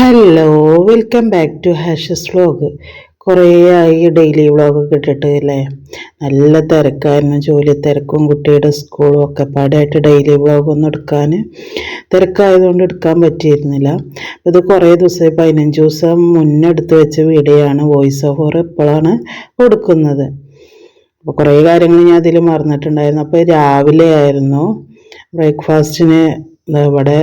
Hello welcome back to Hasha's vlog കുറേ ആയി daily വ്ളോഗൊക്കെ ഇട്ടിട്ട് അല്ലേ? നല്ല തിരക്കായിരുന്നു ജോലി തിരക്കും കുട്ടിയുടെ സ്കൂളും ഒക്കെ പാടായിട്ട് ഡെയിലി വ്ളോഗൊന്നും എടുക്കാൻ. തിരക്കായതുകൊണ്ട് എടുക്കാൻ പറ്റിയിരുന്നില്ല. ഇത് കുറേ ദിവസമായി പതിനഞ്ച് ദിവസം മുന്നേ എടുത്ത് വെച്ച വീഡിയോ ആണ് വോയിസ് ഓവർ ഇപ്പോഴാണ് കൊടുക്കുന്നത്. അപ്പോൾ കുറേ കാര്യങ്ങൾ ഞാൻ അതിൽ മറന്നിട്ടുണ്ടായിരുന്നു. അപ്പോൾ രാവിലെ ആയിരുന്നു ബ്രേക്ക്ഫാസ്റ്റിന് ഇവിടെ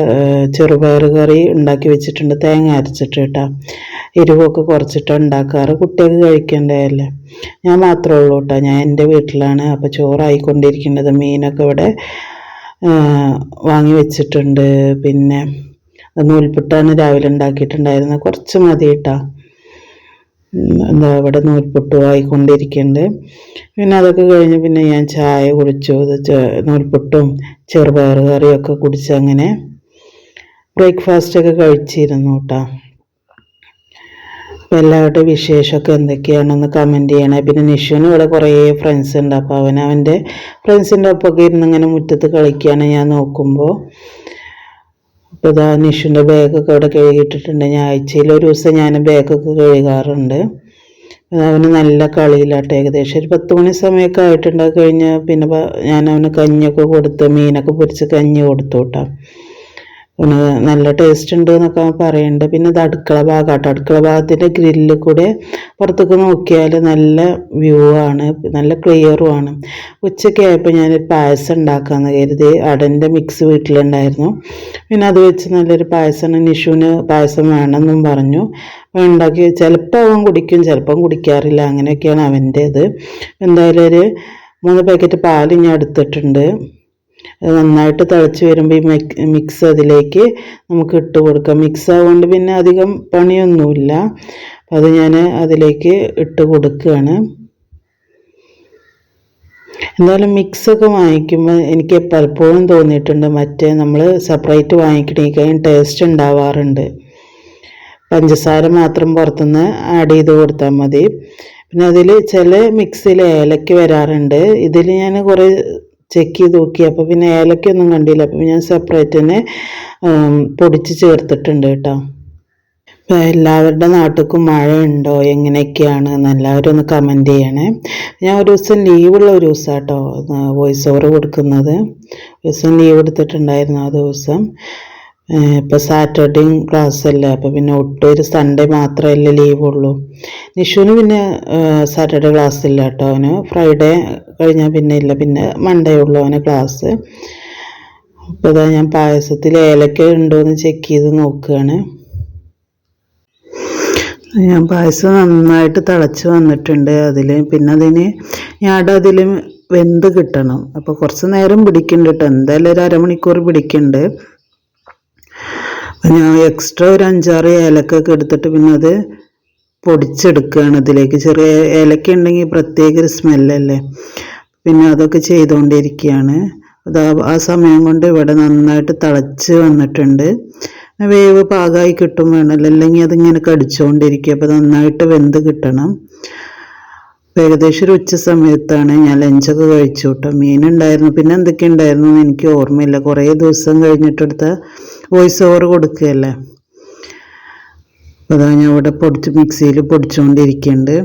ചെറുപയർ കറി ഉണ്ടാക്കി വെച്ചിട്ടുണ്ട്. തേങ്ങ അരച്ചിട്ട് കേട്ടോ. എരിവൊക്കെ കുറച്ചിട്ടാണ് ഉണ്ടാക്കാറ്. കുട്ടികൾക്ക് കഴിക്കേണ്ടതല്ലേ? ഞാൻ മാത്രമേ ഉള്ളൂ കേട്ടോ. ഞാൻ എന്റെ വീട്ടിലാണ്. അപ്പോൾ ചോറായിക്കൊണ്ടിരിക്കേണ്ടത് മീനൊക്കെ ഇവിടെ വാങ്ങി വെച്ചിട്ടുണ്ട്. പിന്നെ നൂൽപുട്ടാണ് രാവിലെ ഉണ്ടാക്കിയിട്ടുണ്ടായിരുന്നത്. കുറച്ച് മതി കേട്ടോ. എന്താ ഇവിടെ നൂൽപുട്ട് ആയിക്കൊണ്ടിരിക്കുന്നുണ്ട് പിന്നെ അതൊക്കെ കഴിഞ്ഞ് പിന്നെ ഞാൻ ചായ കുടിച്ചു. നൂൽപുട്ടും ചെറുപയർ കറിയൊക്കെ കുടിച്ച് അങ്ങനെ ബ്രേക്ക്ഫാസ്റ്റ് ഒക്കെ കഴിച്ചിരുന്നു കേട്ടോ അപ്പോൾ എല്ലാവരുടെ വിശേഷമൊക്കെ എന്തൊക്കെയാണെന്ന് കമന്റ് ചെയ്യണേ. പിന്നെ നിഷുവിന് ഇവിടെ കുറേ ഫ്രണ്ട്സ് ഉണ്ട്. അപ്പോൾ അവൻ അവന്റെ ഫ്രണ്ട്സിന്റെ ഒപ്പമൊക്കെ ഇരുന്ന് ഇങ്ങനെ മുറ്റത്ത് കളിക്കുകയാണ് ഞാൻ നോക്കുമ്പോൾ ഇതാ നിഷുവിന്റെ ബാഗൊക്കെ അവിടെ കഴുകിയിട്ടിട്ടുണ്ട്. ഞാൻ ആഴ്ചയിൽ ഒരു ദിവസം ഞാൻ ബാഗൊക്കെ കഴുകാറുണ്ട്. അവന് നല്ല കളിയിലാട്ടെ ഏകദേശം ഒരു പത്ത് മണി സമയമൊക്കെ ആയിട്ടുണ്ടാക്കി കഴിഞ്ഞാൽ കഴിഞ്ഞ് പിന്നെ ഞാൻ അവന് കഞ്ഞിയൊക്കെ കൊടുത്ത് മീനൊക്കെ പൊരിച്ച് കഞ്ഞി കൊടുത്തു കേട്ടോ. പിന്നെ നല്ല ടേസ്റ്റ് ഉണ്ട് എന്നൊക്കെ പറയുന്നുണ്ട് പിന്നെ ഇത് അടുക്കള ഭാഗമാട്ടോ അടുക്കള ഭാഗത്തിന്റെ ഗ്രില്ലിൽ കൂടെ പുറത്തേക്ക് നോക്കിയാൽ നല്ല വ്യൂ ആണ്. നല്ല ക്ലിയറും ആണ്. ഉച്ചയ്ക്ക് ആയപ്പോൾ ഞാൻ പായസം ഉണ്ടാക്കാമെന്ന് കരുതി. അടന്റെ മിക്സ് വീട്ടിലുണ്ടായിരുന്നു. പിന്നെ അത് വെച്ച് നല്ലൊരു പായസം നിഷുവിന് പായസം വേണമെന്നും പറഞ്ഞു. ഉണ്ടാക്കി ചിലപ്പോൾ അവൻ കുടിക്കും ചിലപ്പം കുടിക്കാറില്ല. അങ്ങനെയൊക്കെയാണ് അവന്റെ ഇത് എന്തായാലും ഒരു മൂന്ന് പാക്കറ്റ് പാൽ ഞാൻ എടുത്തിട്ടുണ്ട്. അത് നന്നായിട്ട് തിളച്ച് വരുമ്പോൾ ഈ മിക്സ് അതിലേക്ക് നമുക്ക് ഇട്ട് കൊടുക്കാം. മിക്സ് ആവുകൊണ്ട് പിന്നെ അധികം പണിയൊന്നുമില്ല. അത് ഞാൻ അതിലേക്ക് ഇട്ട് കൊടുക്കുകയാണ് എന്തായാലും മിക്സൊക്കെ വാങ്ങിക്കുമ്പോൾ എനിക്ക് പലപ്പോഴും തോന്നിയിട്ടുണ്ട് മറ്റേ നമ്മൾ സെപ്പറേറ്റ് വാങ്ങിക്കണേക്കാളും ടേസ്റ്റ് ഉണ്ടാവാറുണ്ട്. പഞ്ചസാര മാത്രം പുറത്തുനിന്ന് ആഡ് ചെയ്ത് കൊടുത്താൽ മതി. പിന്നെ അതിൽ ചില മിക്സിൽ ഏലക്ക വരാറുണ്ട്. ഇതിൽ ഞാൻ കുറേ ചെക്ക് ചെയ്ത് നോക്കി. അപ്പോൾ പിന്നെ ഏലക്കൊന്നും കണ്ടില്ല. അപ്പോൾ ഞാൻ സെപ്പറേറ്റ് തന്നെ പൊടിച്ച് ചേർത്തിട്ടുണ്ട് കേട്ടോ. ഇപ്പം എല്ലാവരുടെ നാട്ടിലും മഴ ഉണ്ടോ എങ്ങനെയൊക്കെയാണ്? എന്ന് എല്ലാവരും ഒന്ന് കമന്റ് ചെയ്യണേ. ഞാൻ ഒരു ദിവസം ലീവുള്ള ഒരു ദിവസം കേട്ടോ വോയിസ് ഓവർ കൊടുക്കുന്നത്. ഒരു ദിവസം ലീവ് എടുത്തിട്ടുണ്ടായിരുന്നു ആ ദിവസം. ഇപ്പോൾ സാറ്റർഡേയും ക്ലാസ് അല്ലേ അപ്പോൾ പിന്നെ ഒട്ടും ഒരു സൺഡേ മാത്രമല്ലേ ലീവുള്ളൂ. നിഷുവിന് പിന്നെ സാറ്റർഡേ ക്ലാസ് ഇല്ല കേട്ടോ അവന്. ഫ്രൈഡേ കഴിഞ്ഞാൽ പിന്നെ ഇല്ല. പിന്നെ മൺഡേ ഉള്ളൂ അവന് ക്ലാസ് അപ്പോൾ ഇതാ ഞാൻ പായസത്തിൽ ഏലക്ക ഉണ്ടോ എന്ന് ചെക്ക് ചെയ്ത് നോക്കുകയാണ് ഞാൻ പായസം നന്നായിട്ട് തിളച്ച് വന്നിട്ടുണ്ട് അതിൽ പിന്നെ അതിന് ഞാൻ അതിൽ വെന്ത് കിട്ടണം. അപ്പോൾ കുറച്ച് നേരം പിടിക്കുന്നുണ്ട് കേട്ടോ എന്തായാലും ഒരു അരമണിക്കൂർ പിടിക്കുന്നുണ്ട് ഞാൻ എക്സ്ട്രാ ഒരു അഞ്ചാറ് ഏലക്കൊക്കെ എടുത്തിട്ട് പിന്നെ അത് പൊടിച്ചെടുക്കുകയാണ് ഇതിലേക്ക്. ചെറിയ ഏലക്ക ഉണ്ടെങ്കിൽ പ്രത്യേക ഒരു സ്മെല്ലല്ലേ പിന്നെ അതൊക്കെ ചെയ്തുകൊണ്ടിരിക്കുകയാണ് അത് ആ- സമയം കൊണ്ട് ഇവിടെ നന്നായിട്ട് തിളച്ച് വന്നിട്ടുണ്ട്. വേവ് പാകമായി കിട്ടും വേണമല്ലോ. അല്ലെങ്കിൽ അതിങ്ങനെ കടിച്ചുകൊണ്ടിരിക്കുക അപ്പോൾ നന്നായിട്ട് വെന്ത് കിട്ടണം. ഏകദേശം ഒരു ഉച്ച സമയത്താണ് ഞാൻ ലഞ്ചൊക്കെ കഴിച്ചു കേട്ടോ മീനുണ്ടായിരുന്നു. പിന്നെ എന്തൊക്കെ ഉണ്ടായിരുന്നു എന്ന് എനിക്ക് ഓർമ്മയില്ല. കുറേ ദിവസം കഴിഞ്ഞിട്ടെടുത്ത വോയിസ് ഓവർ കൊടുക്കുകയല്ലേ? അപ്പോൾ ഞാൻ ഇവിടെ പൊടിച്ച് മിക്സിയിൽ പൊടിച്ചുകൊണ്ടിരിക്കുന്നുണ്ട്.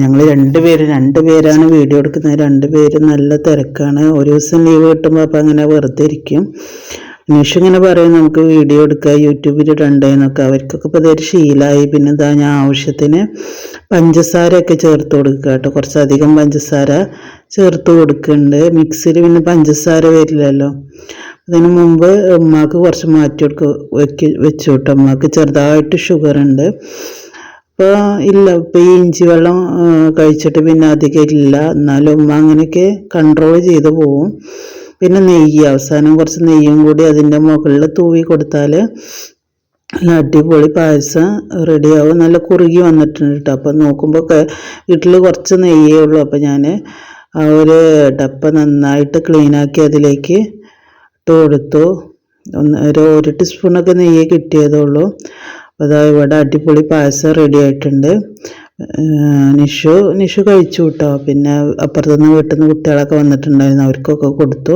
ഞങ്ങൾ രണ്ട് പേര് രണ്ട് പേരാണ് വീഡിയോ എടുക്കുന്നത്. രണ്ട് പേര് നല്ല തിരക്കാണ്. ഒരു ദിവസം ലീവ് കിട്ടുമ്പോൾ അപ്പോൾ അങ്ങനെ വെറുതെ ഇരിക്കും. നിഷ ഇങ്ങനെ പറയും നമുക്ക് വീഡിയോ എടുക്കുക യൂട്യൂബിൽ ഇടണ്ടേന്നൊക്കെ. അവർക്കൊക്കെ ഇപ്പോൾ ഇതൊരു ശീലമായി പിന്നെ ഇതാ ഞാൻ ആവശ്യത്തിന് പഞ്ചസാരയൊക്കെ ചേർത്ത് കൊടുക്കുക കേട്ടോ. കുറച്ചധികം പഞ്ചസാര ചേർത്ത് കൊടുക്കുന്നുണ്ട്. മിക്സിയിൽ പിന്നെ പഞ്ചസാര വരില്ലല്ലോ. അതിന് മുമ്പ് ഉമ്മാക്ക് കുറച്ച് മാറ്റി കൊടുക്കുക വെക്ക് വെച്ചു കേട്ടോ. ഉമ്മാക്ക് ചെറുതായിട്ട് ഷുഗർ ഉണ്ട്. ഇപ്പോൾ ഇല്ല ഇപ്പോൾ ഈ ഇഞ്ചി വെള്ളം കഴിച്ചിട്ട് പിന്നെ അധികം ഇല്ല. എന്നാലും ഉമ്മ അങ്ങനെയൊക്കെ കൺട്രോൾ ചെയ്ത് പോവും. പിന്നെ നെയ്യ് അവസാനം കുറച്ച് നെയ്യും കൂടി അതിന്റെ മുകളിൽ തൂവി കൊടുത്താൽ നല്ല അടിപൊളി പായസം റെഡിയാവും നല്ല കുറുകി വന്നിട്ടുണ്ട് കേട്ടോ. അപ്പം നോക്കുമ്പോൾ വീട്ടിൽ കുറച്ച് നെയ്യേ ഉള്ളൂ. അപ്പം ഞാൻ ആ ഒരു ഡപ്പ നന്നായിട്ട് ക്ലീനാക്കി അതിലേക്ക് ഇട്ട് കൊടുത്തു. ഒന്ന് ഒരു ഒരു ടീസ്പൂണൊക്കെ നെയ്യേ കിട്ടിയതേ ഉള്ളൂ. അപ്പോൾ അതാ ഇവിടെ അടിപൊളി പായസം റെഡി ആയിട്ടുണ്ട്. നിഷു നിഷു കഴിച്ചു കേട്ടോ പിന്നെ അപ്പുറത്തുനിന്ന് വീട്ടിൽ നിന്ന് കുട്ടികളൊക്കെ വന്നിട്ടുണ്ടായിരുന്നു. അവർക്കൊക്കെ കൊടുത്തു.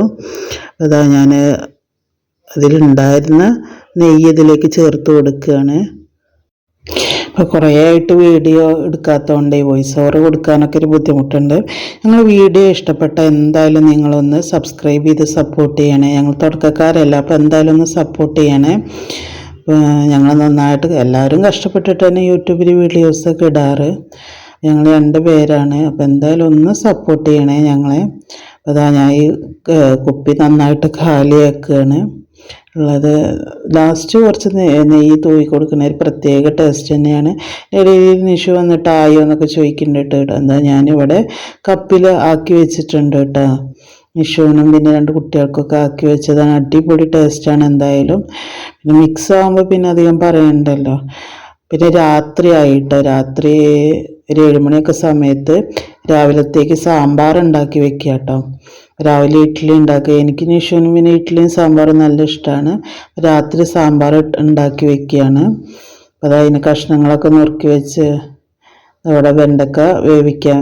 അതാ ഞാൻ അതിലുണ്ടായിരുന്ന നെയ്യ് ഇതിലേക്ക് ചേർത്ത് കൊടുക്കുകയാണ്. ഇപ്പോൾ കുറേ ആയിട്ട് വീഡിയോ എടുക്കാത്തതുകൊണ്ട് വോയിസ് ഓവർ കൊടുക്കാനൊക്കെ ഒരു ബുദ്ധിമുട്ടുണ്ട്. ഞങ്ങൾ വീഡിയോ ഇഷ്ടപ്പെട്ട എന്തായാലും നിങ്ങളൊന്ന് സബ്സ്ക്രൈബ് ചെയ്ത് സപ്പോർട്ട് ചെയ്യണേ. ഞങ്ങൾ തുടക്കക്കാരല്ല അപ്പോൾ എന്തായാലും ഒന്ന് സപ്പോർട്ട് ചെയ്യണേ. ഞങ്ങൾ നന്നായിട്ട് എല്ലാവരും കഷ്ടപ്പെട്ടിട്ട് തന്നെ യൂട്യൂബിൽ വീഡിയോസൊക്കെ ഇടാറ്. ഞങ്ങൾ രണ്ട് പേരാണ്. അപ്പോൾ എന്തായാലും ഒന്ന് സപ്പോർട്ട് ചെയ്യണേ ഞങ്ങളെ. അതാ ഞാൻ ഈ കുപ്പി നന്നായിട്ട് കാലിയാക്കുകയാണ് ഉള്ളത് ലാസ്റ്റ് കുറച്ച് നെയ്യ് തൂവി കൊടുക്കുന്ന ഒരു പ്രത്യേക ടേസ്റ്റ് തന്നെയാണ്. ഇടയിൽ നിഷു വന്നിട്ട് ആയോ എന്നൊക്കെ ചോദിക്കുന്നുണ്ട് കേട്ടോ. എന്താ ഞാനിവിടെ കപ്പിൽ ആക്കി വെച്ചിട്ടുണ്ട് കേട്ടോ. നിഷുവിനും പിന്നെ രണ്ട് കുട്ടികൾക്കൊക്കെ ആക്കി വെച്ചതാണ്. അടിപൊളി ടേസ്റ്റാണ് എന്തായാലും. പിന്നെ മിക്സ് ആകുമ്പോൾ പിന്നെ അധികം പറയണ്ടല്ലോ. പിന്നെ രാത്രി ആയിട്ട് രാത്രി ഒരു ഏഴുമണിയൊക്കെ സമയത്ത് രാവിലത്തേക്ക് സാമ്പാർ ഉണ്ടാക്കി വെക്കുക കേട്ടോ. രാവിലെ ഇഡ്ഡലി ഉണ്ടാക്കുക. എനിക്ക് നിഷുവിനും പിന്നെ ഇഡ്ഡലിയും സാമ്പാറും നല്ല ഇഷ്ടമാണ്. രാത്രി സാമ്പാർ ഉണ്ടാക്കി വെക്കുകയാണ്. അപ്പോൾ അതിന് കഷ്ണങ്ങളൊക്കെ നുറുക്കി വെച്ച് അവിടെ വെണ്ടക്ക വേവിക്കാൻ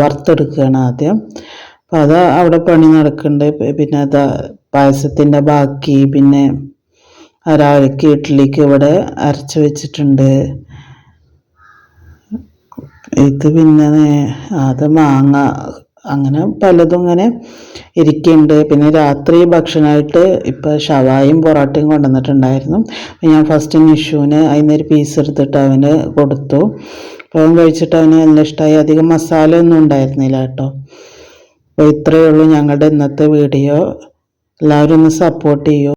വറുത്തെടുക്കുകയാണ് ആദ്യം. അത് അവിടെ പണി നടക്കുന്നുണ്ട് പിന്നെ അതാ പായസത്തിന്റെ ബാക്കി പിന്നെ രാവിലേക്ക് ഇഡ്ഡലിക്ക് ഇവിടെ അരച്ച് വെച്ചിട്ടുണ്ട്. ഇത് പിന്നെ അത് മാങ്ങ അങ്ങനെ പലതും ഇങ്ങനെ ഇരിക്കുന്നുണ്ട് പിന്നെ രാത്രി ഭക്ഷണമായിട്ട് ഇപ്പോൾ ഷവായും പൊറോട്ടയും കൊണ്ടുവന്നിട്ടുണ്ടായിരുന്നു. ഞാൻ ഫസ്റ്റ് നിഷുവിന് അതിനൊരു പീസ് എടുത്തിട്ട് അവന് കൊടുത്തു. അപ്പം കഴിച്ചിട്ട് അവന് നല്ല ഇഷ്ടമായി അധികം മസാല ഒന്നും ഉണ്ടായിരുന്നില്ല കേട്ടോ. അപ്പോൾ ഇത്രയേ ഉള്ളൂ ഞങ്ങളുടെ ഇന്നത്തെ വീഡിയോ എല്ലാവരും ഒന്ന് സപ്പോർട്ട് ചെയ്യൂ.